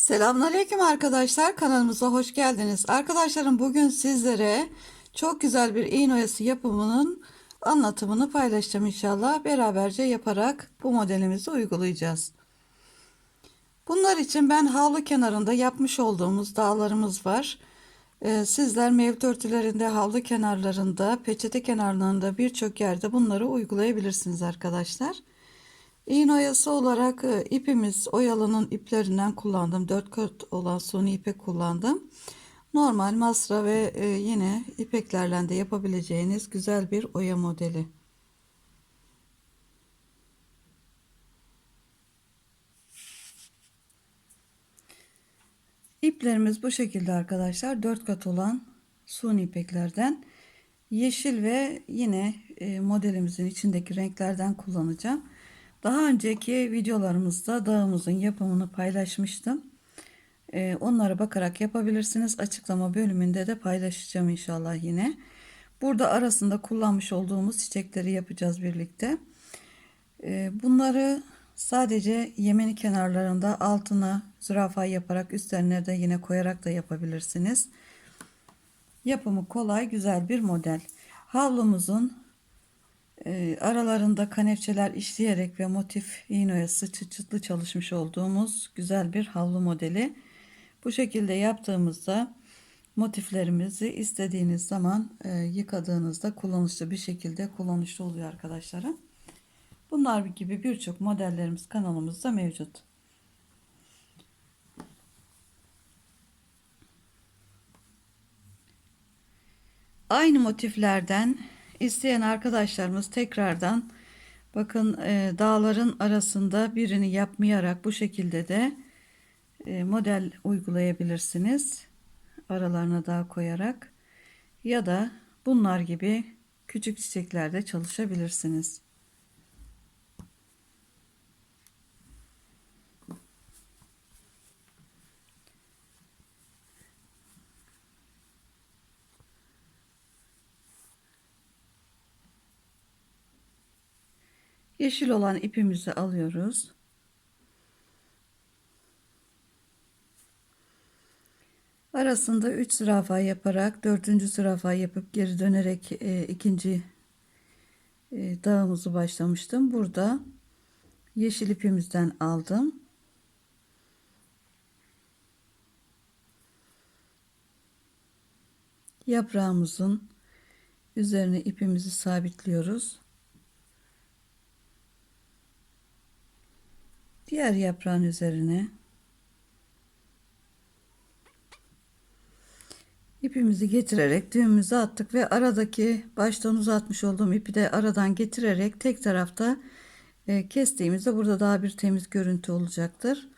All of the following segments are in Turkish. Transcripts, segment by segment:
Selamünaleyküm arkadaşlar kanalımıza hoş geldiniz. Arkadaşlarım bugün sizlere çok güzel bir iğne oyası yapımının anlatımını paylaşacağım inşallah. Beraberce yaparak bu modelimizi uygulayacağız. Bunlar için ben havlu kenarında yapmış olduğumuz dağlarımız var. Ee, sizler mevcut örtülerinde, havlu kenarlarında, peçete kenarlarında birçok yerde bunları uygulayabilirsiniz arkadaşlar. İğne oyası olarak e, ipimiz oyalının iplerinden kullandım. 4 kat olan suni ipi kullandım. Normal masra ve e, yine ipeklerle de yapabileceğiniz güzel bir oya modeli. İplerimiz bu şekilde arkadaşlar. 4 kat olan suni ipeklerden yeşil ve yine e, modelimizin içindeki renklerden kullanacağım. Daha önceki videolarımızda dağımızın yapımını paylaşmıştım. Ee, onlara bakarak yapabilirsiniz. Açıklama bölümünde de paylaşacağım inşallah yine. Burada arasında kullanmış olduğumuz çiçekleri yapacağız birlikte. Ee, bunları sadece yemeni kenarlarında altına zürafa yaparak üstlerine de yine koyarak da yapabilirsiniz. Yapımı kolay güzel bir model. Havlumuzun e, aralarında kanepçeler işleyerek ve motif iğne oyası çıt çıtlı çalışmış olduğumuz güzel bir havlu modeli. Bu şekilde yaptığımızda motiflerimizi istediğiniz zaman e, yıkadığınızda kullanışlı bir şekilde kullanışlı oluyor arkadaşlarım. Bunlar gibi birçok modellerimiz kanalımızda mevcut. Aynı motiflerden isteyen arkadaşlarımız tekrardan bakın e, dağların arasında birini yapmayarak bu şekilde de e, model uygulayabilirsiniz. Aralarına dağ koyarak ya da bunlar gibi küçük çiçeklerde çalışabilirsiniz. Yeşil olan ipimizi alıyoruz. Arasında 3 zürafa yaparak dördüncü zürafa yapıp geri dönerek e, ikinci e, dağımızı başlamıştım. Burada yeşil ipimizden aldım. Yaprağımızın üzerine ipimizi sabitliyoruz. Diğer yaprağın üzerine ipimizi getirerek düğümümüzü attık ve aradaki baştan uzatmış olduğum ipi de aradan getirerek tek tarafta e, kestiğimizde burada daha bir temiz görüntü olacaktır.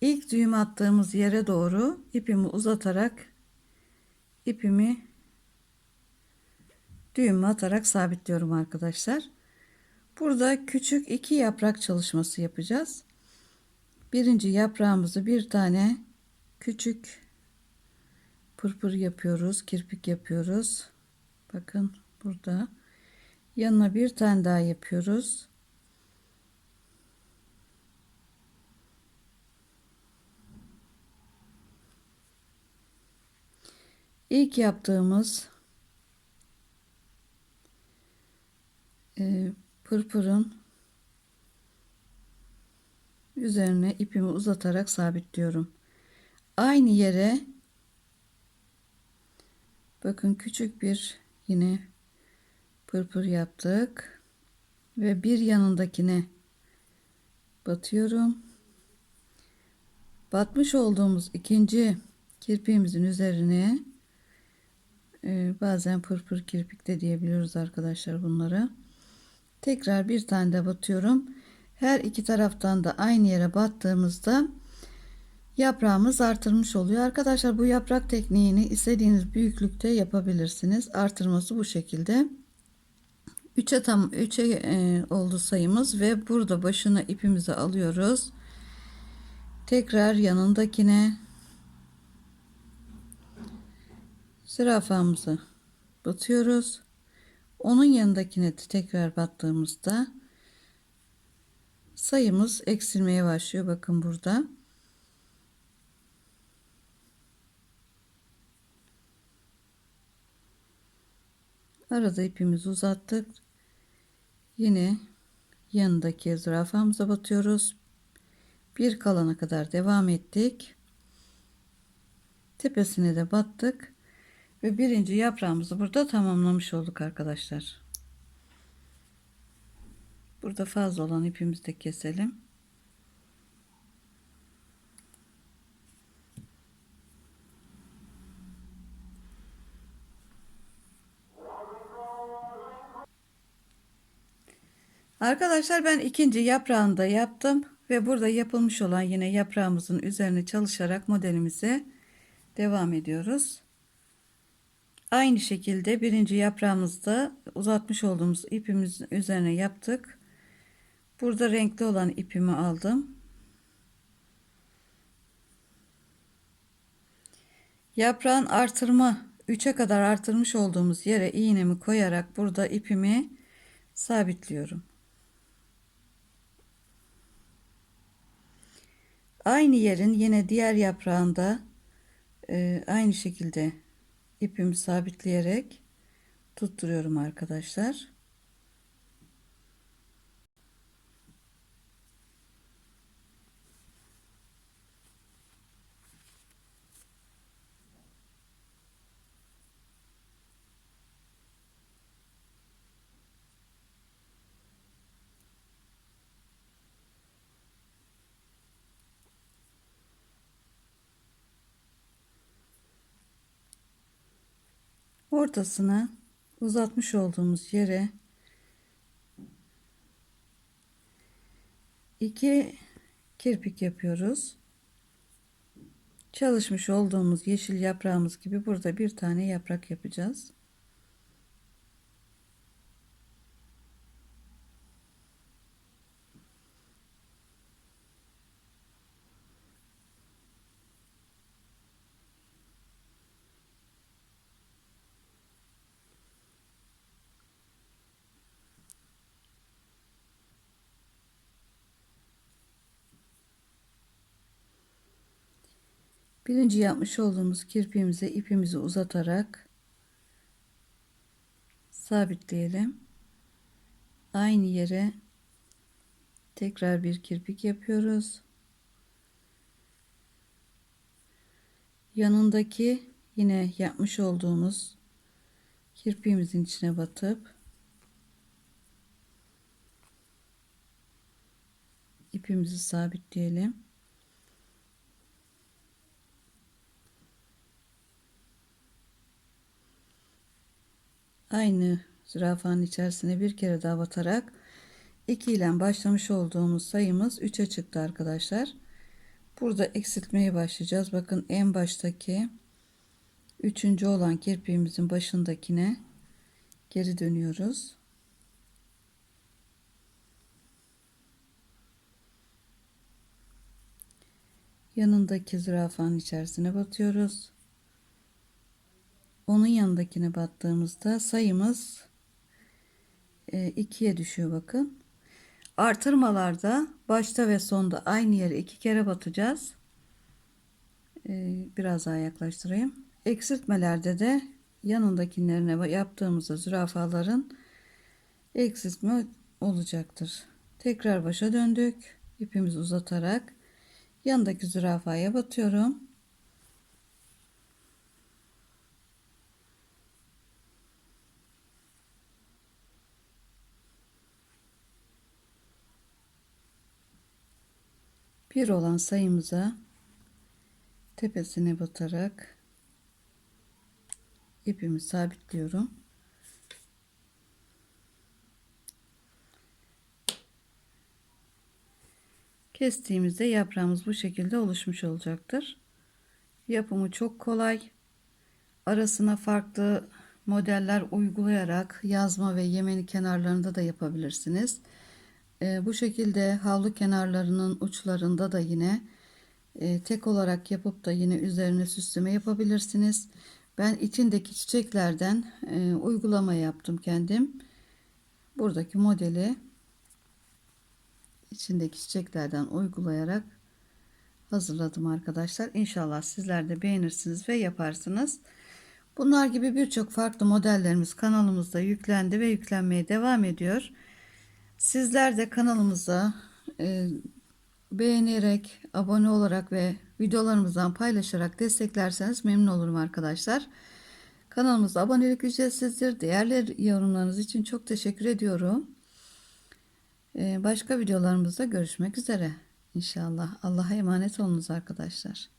İlk düğüm attığımız yere doğru ipimi uzatarak ipimi düğüm atarak sabitliyorum arkadaşlar. Burada küçük iki yaprak çalışması yapacağız. Birinci yaprağımızı bir tane küçük pırpır yapıyoruz. Kirpik yapıyoruz. Bakın burada. Yanına bir tane daha yapıyoruz. İlk yaptığımız e, pırpırın üzerine ipimi uzatarak sabitliyorum. Aynı yere bakın küçük bir yine pırpır yaptık ve bir yanındakine batıyorum. Batmış olduğumuz ikinci kirpiğimizin üzerine e, bazen pırpır kirpik de diyebiliyoruz arkadaşlar bunları. Tekrar bir tane de batıyorum. Her iki taraftan da aynı yere battığımızda yaprağımız artırmış oluyor. Arkadaşlar bu yaprak tekniğini istediğiniz büyüklükte yapabilirsiniz. Artırması bu şekilde. 3'e tam 3'e e, oldu sayımız ve burada başına ipimizi alıyoruz. Tekrar yanındakine zürafamızı batıyoruz. Onun yanındakine tekrar battığımızda sayımız eksilmeye başlıyor. Bakın burada. Arada ipimizi uzattık. Yine yanındaki zürafamıza batıyoruz. Bir kalana kadar devam ettik. Tepesine de battık. Ve birinci yaprağımızı burada tamamlamış olduk arkadaşlar. Burada fazla olan ipimizi de keselim. Arkadaşlar ben ikinci yaprağını da yaptım ve burada yapılmış olan yine yaprağımızın üzerine çalışarak modelimize devam ediyoruz. Aynı şekilde birinci yaprağımızda uzatmış olduğumuz ipimizin üzerine yaptık. Burada renkli olan ipimi aldım. Yaprağın artırma 3'e kadar artırmış olduğumuz yere iğnemi koyarak burada ipimi sabitliyorum. Aynı yerin yine diğer yaprağında e, aynı şekilde ipimi sabitleyerek tutturuyorum arkadaşlar. Ortasına uzatmış olduğumuz yere iki kirpik yapıyoruz. Çalışmış olduğumuz yeşil yaprağımız gibi burada bir tane yaprak yapacağız. Birinci yapmış olduğumuz kirpiğimize ipimizi uzatarak sabitleyelim. Aynı yere tekrar bir kirpik yapıyoruz. Yanındaki yine yapmış olduğumuz kirpiğimizin içine batıp ipimizi sabitleyelim. Aynı zürafanın içerisine bir kere daha batarak 2 ile başlamış olduğumuz sayımız 3'e çıktı arkadaşlar. Burada eksiltmeye başlayacağız. Bakın en baştaki üçüncü olan kirpiğimizin başındakine geri dönüyoruz. Yanındaki zürafanın içerisine batıyoruz onun yanındakine battığımızda sayımız 2'ye e, düşüyor bakın. Artırmalarda başta ve sonda aynı yere iki kere batacağız. E, biraz daha yaklaştırayım. Eksiltmelerde de yanındakilerine yaptığımızda zürafaların eksiltme olacaktır. Tekrar başa döndük. İpimizi uzatarak yanındaki zürafaya batıyorum. Bir olan sayımıza tepesine batarak ipimi sabitliyorum. Kestiğimizde yaprağımız bu şekilde oluşmuş olacaktır. Yapımı çok kolay. Arasına farklı modeller uygulayarak yazma ve yemeni kenarlarında da yapabilirsiniz. E, bu şekilde havlu kenarlarının uçlarında da yine e, tek olarak yapıp da yine üzerine süsleme yapabilirsiniz. Ben içindeki çiçeklerden e, uygulama yaptım kendim. Buradaki modeli içindeki çiçeklerden uygulayarak hazırladım arkadaşlar. İnşallah sizler de beğenirsiniz ve yaparsınız. Bunlar gibi birçok farklı modellerimiz kanalımızda yüklendi ve yüklenmeye devam ediyor. Sizler de kanalımıza e, beğenerek, abone olarak ve videolarımızdan paylaşarak desteklerseniz memnun olurum arkadaşlar. Kanalımıza abonelik ücretsizdir. Değerli yorumlarınız için çok teşekkür ediyorum. E, başka videolarımızda görüşmek üzere. İnşallah. Allah'a emanet olunuz arkadaşlar.